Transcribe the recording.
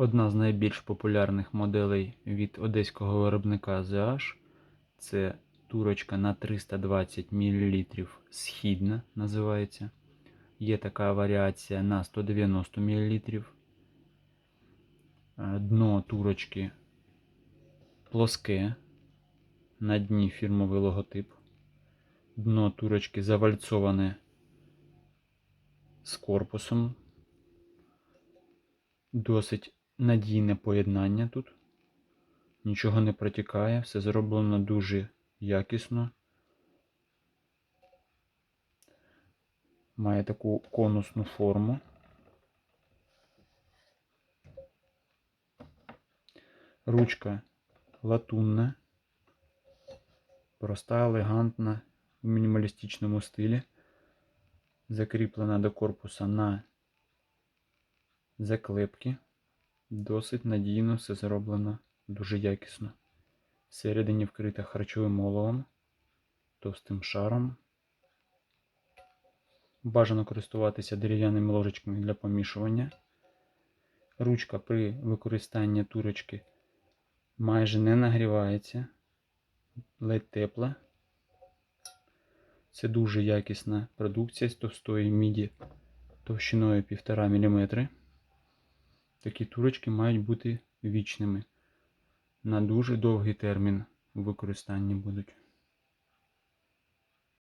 Одна з найбільш популярних моделей від одеського виробника ZH це турочка на 320 мл східна називається. Є така варіація на 190 мл. Дно турочки плоске. На дні фірмовий логотип. Дно турочки завальцоване з корпусом. Досить надійне поєднання тут. Нічого не протікає, все зроблено дуже якісно. Має таку конусну форму. Ручка латунна, проста, елегантна, в мінімалістичному стилі. Закріплена до корпуса на заклепки. Досить надійно все зроблено дуже якісно. Всередині вкрита харчовим оловом, товстим шаром. Бажано користуватися дерев'яними ложечками для помішування. Ручка при використанні турочки майже не нагрівається, ледь тепла. Це дуже якісна продукція з товстої міді товщиною 1,5 мм. Такі турочки мають бути вічними. На дуже довгий термін у використанні будуть.